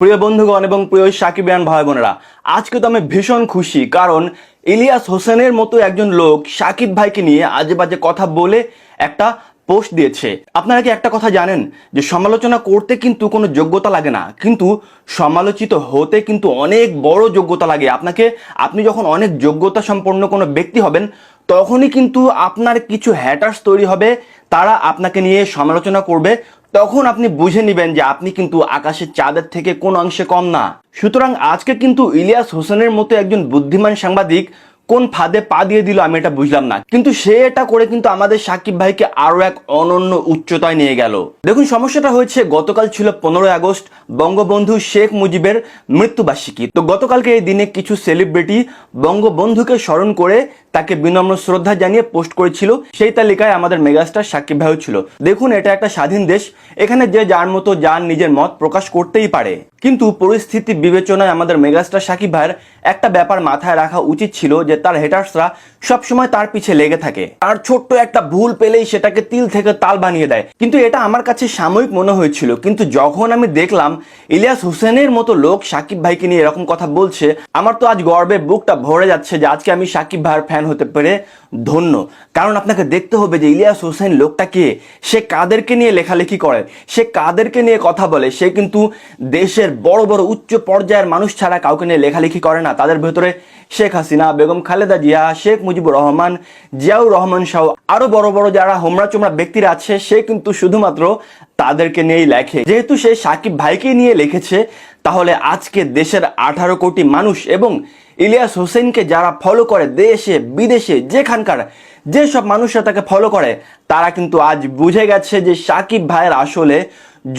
প্রিয় বন্ধুগণ এবং প্রিয় সাকিবিয়ান ভাই বোনেরা আজকে তো আমি ভীষণ খুশি কারণ ইলিয়াস হোসেনের মতো একজন লোক সাকিব ভাইকে নিয়ে আজে বাজে কথা বলে একটা পোস্ট দিয়েছে। আপনারা কি একটা কথা জানেন যে সমালোচনা করতে কিন্তু কোনো যোগ্যতা লাগে না, কিন্তু সমালোচিত হতে কিন্তু অনেক বড় যোগ্যতা লাগে। আপনাকে, আপনি যখন অনেক যোগ্যতা সম্পন্ন কোনো ব্যক্তি হবেন, তখনই কিন্তু আপনার কিছু হ্যাটার্স তৈরি হবে, তারা আপনাকে নিয়ে সমালোচনা করবে। তখন আপনি বুঝে নেবেন যে আপনি কিন্তু আকাশের চাঁদের থেকে কোন অংশে কম না। সুতরাং আজকে কিন্তু ইলিয়াস হোসেনের মতো একজন বুদ্ধিমান সাংবাদিক কোন ফাঁদে পা দিয়ে দিল আমি এটা বুঝলাম না। কিন্তু সে এটা করে কিন্তু আমাদের সাকিব ভাইকে আরও এক অনন্য উচ্চতায় নিয়ে গেল। দেখুন, সমস্যাটা হয়েছে, গতকাল ছিল পনেরোই আগস্ট, বঙ্গবন্ধু শেখ মুজিবের মৃত্যুবার্ষিকী। তো গতকালকে এই দিনে কিছু সেলিব্রিটি বঙ্গবন্ধুকে স্মরণ করে তাকে বিনম্র শ্রদ্ধা জানিয়ে পোস্ট করেছিল। সেই তালিকায় আমাদের মেগাস্টার সাকিব ভাইও ছিল। দেখুন, এটা একটা স্বাধীন দেশ। এখানে যে যার মতো, যার নিজের মত প্রকাশ করতেই পারে। কিন্তু পরিস্থিতি বিবেচনায় আমাদের মেগাস্টার সাকিব ভাইয়ের একটা ব্যাপার মাথায় রাখা উচিত ছিল যে তার হেটার্সরা সবসময় তার পিছে লেগে থাকে। আর ছোট্ট একটা ভুল পেলেই সেটাকে তিল থেকে তাল বানিয়ে দেয়। কিন্তু এটা আমার কাছে সাময়িক মনে হয়েছিল। কিন্তু যখন আমি দেখলাম ইলিয়াস হোসেনের মতো লোক সাকিব ভাইকে নিয়ে এরকম কথা বলছে, আমার তো আজ গর্বে বুকটা ভরে যাচ্ছে যে আজকে আমি সাকিব ভাইয়ের ফ্যান হতে পেরে ধন্য। কারণ আপনাকে দেখতে হবে যে ইলিয়াস হোসেন লোকটা কে? সে কাদেরকে নিয়ে লেখালেখি করে, সে কাদেরকে নিয়ে কথা বলে, সে কিন্তু দেশের বড় বড় উচ্চ পর্যায়ের মানুষ ছাড়া কাউকে নিয়ে লেখালেখি করে না। তাদের ভেতরে শেখ হাসিনা, বেগম খালেদা জিয়া, শেখ মুজিবুর রহমান, জিয়াউর রহমান শাহ আরও বড় বড় যারা হোমরা চোমরা ব্যক্তিরা আছে, সে কিন্তু শুধুমাত্র তাদেরকে নিয়েই লেখে। যেহেতু সে সাকিব ভাইকে নিয়ে লিখেছে, তাহলে আজকে দেশের আঠারো কোটি মানুষ এবং ইলিয়াস হোসেনকে যারা ফলো করে দেশে, বিদেশে, যেখানকার যেসব মানুষরা তাকে ফলো করে, তারা কিন্তু আজ বুঝে গেছে যে সাকিব ভাইয়ের আসলে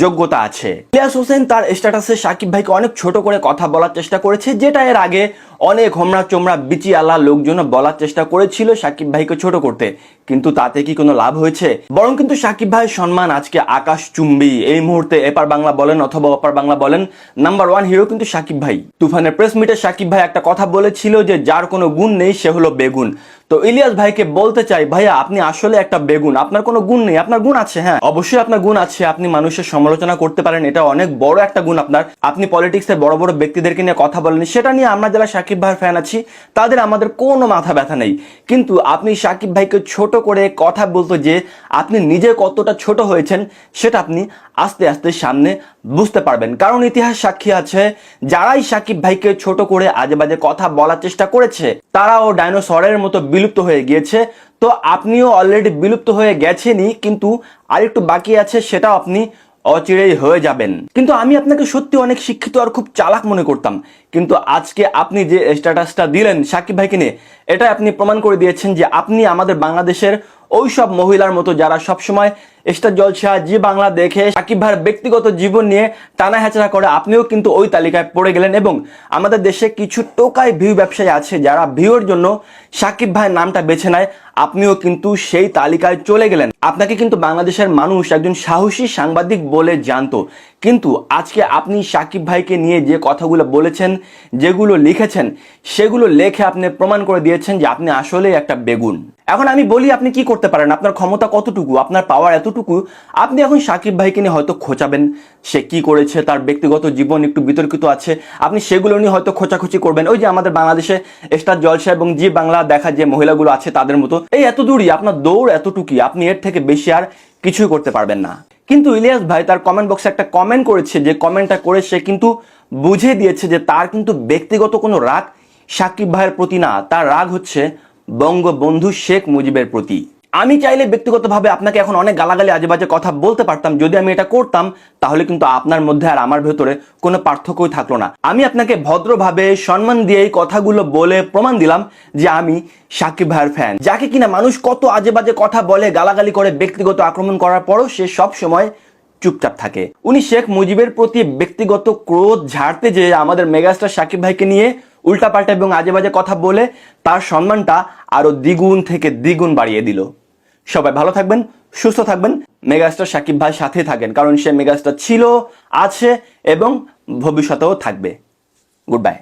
যোগ্যতা আছে। ইলিয়াস হোসেন তার স্ট্যাটাসে সাকিব ভাইকে অনেক ছোট করে কথা বলার চেষ্টা করেছে, যেটা এর আগে অনেক হোমরা চোমরা বিচি আল্লাহ লোকজন বলার চেষ্টা করেছিল সাকিব ভাইকে ছোট করতে। কিন্তু তাতে কি কোনো লাভ হয়েছে? বরং কিন্তু সাকিব ভাইয়ের সম্মান আজকে আকাশ চুম্বি এই মুহূর্তে এপার বাংলা বলেন অথবা অপার বাংলা বলেন নাম্বার ওয়ান হিরো কিন্তু সাকিব ভাই। তুফানের প্রেস মিটে সাকিব ভাই একটা কথা বলেছিল যে যার কোনো গুণ নেই সে হলো বেগুন। তো ইলিয়াস ভাইকে বলতে চাই, ভাইয়া, আপনি আসলে একটা বেগুন। আপনার কোনো গুণ নেই। আপনার গুণ আছে হ্যাঁ। অবশ্যই আপনার গুণ আছে। আপনি মানুষের সমালোচনা করতে পারেন। এটা অনেক বড় একটা গুণ আপনার। আপনি পলিটিক্সের বড় বড় ব্যক্তিদেরকে নিয়ে কথা বলেন সেটা নিয়ে আমরা যারা সাকিব ভাইয়ের ফ্যান আছি, তাদের আমাদের কোনো মাথা ব্যথা নেই। কিন্তু আপনি সাকিব ভাইকে ছোট করে কথা বলতো যে আপনি নিজে কতটা ছোট হয়েছেন, সেটা আপনি আস্তে আস্তে সামনে বুঝতে পারবেন। কারণ ইতিহাস সাক্ষী আছে, যারাই সাকিব ভাইকে ছোট করে আজে বাজে কথা বলার চেষ্টা করেছে, তারাও ডাইনোসরের মতো বিলুপ্ত হয়ে গিয়েছে। তো আপনিও অলরেডি বিলুপ্ত হয়ে গেছেনই, কিন্তু আরেকটু বাকি আছে, সেটাও আপনি অচিরেই হয়ে যাবেন। কিন্তু আমি আপনাকে সত্যি অনেক শিক্ষিত আর খুব চালাক মনে করতাম। কিন্তু আজকে আপনি যে স্ট্যাটাসটা দিলেন সাকিব ভাইকে নিয়ে এটা আপনি প্রমাণ করে দিয়েছেন যে আপনি আমাদের বাংলাদেশের ওই সব মহিলার মতো যারা সবসময় স্টার জলসা জি বাংলা দেখে সাকিব ভাইয়ের ব্যক্তিগত জীবন নিয়ে টানা হেঁচড়া করে, আপনিও কিন্তু ওই তালিকায় পড়ে গেলেন এবং আমাদের দেশে কিছু টোকায় ভিউ ব্যবসায়ী আছে যারা ভিউর জন্য সাকিব ভাইয়ের নামটা বেছে নেয়, আপনিও কিন্তু সেই তালিকায় চলে গেলেন। আপনাকে কিন্তু বাংলাদেশের মানুষ একজন সাহসী সাংবাদিক বলে জানতো। কিন্তু আজকে আপনি সাকিব ভাইকে নিয়ে যে কথাগুলো বলেছেন, যেগুলো লিখেছেন, সেগুলো লেখে আপনি প্রমাণ করে দিয়েছেন যে আপনি আসলেই একটা বেগুন। এখন আমি বলি আপনি কি করতে পারেন? আপনার ক্ষমতা কতটুকু? আপনার পাওয়ার এতটুকু আপনি এখন সাকিব ভাইকে নিয়ে হয়তো খোঁচাবেন। সে কি করেছে, তার ব্যক্তিগত জীবন একটু বিতর্কিত আছে। আপনি সেগুলো নিয়ে হয়তো খোঁচাখুচি করবেন। ওই যে আমাদের বাংলাদেশে স্টার জলসা এবং জি বাংলা দেখা যে মহিলাগুলো আছে তাদের মতো, এই এত দূরই আপনার দৌড় এতটুকুই, আপনি এর থেকে বেশি আর কিছুই করতে পারবেন না। কিন্তু ইলিয়াস ভাই তার কমেন্ট বক্সে একটা কমেন্ট করেছে, যে কমেন্টটা করে সে কিন্তু বুঝে দিয়েছে যে তার কিন্তু ব্যক্তিগত কোনো রাগ সাকিব ভাইয়ের প্রতি না, তার রাগ হচ্ছে বঙ্গবন্ধু শেখ মুজিবের প্রতি। আমি চাইলে ব্যক্তিগতভাবে আপনাকে এখন অনেক গালাগালি আজেবাজে কথা বলতে পারতাম, যদি আমি এটা করতাম, তাহলে কিন্তু আপনার মধ্যে আর আমার ভেতরে কোনো পার্থক্যই থাকল না। আমি আপনাকে ভদ্রভাবে সম্মান দিয়ে এই কথাগুলো বলে প্রমাণ দিলাম যে আমি সাকিব ভাইয়ের ফ্যান যাকে কিনা মানুষ কত আজেবাজে কথা বলে, গালাগালি করে, ব্যক্তিগত আক্রমণ করার পরও সে সব সময় চুপচাপ থাকে। উনি শেখ মুজিবের প্রতি ব্যক্তিগত ক্রোধ ঝাড়তে যে আমাদের মেগাস্টার সাকিব ভাইকে নিয়ে উল্টাপাল্টা এবং আজে বাজে কথা বলে, তার সম্মানটা আরও দ্বিগুণ থেকে দ্বিগুণ বাড়িয়ে দিল। সবাই ভালো থাকবেন, সুস্থ থাকবেন। মেগাস্টার সাকিব ভাই সাথে থাকেন, কারণ সে মেগাস্টার ছিল, আছে এবং ভবিষ্যতেও থাকবে। Good bye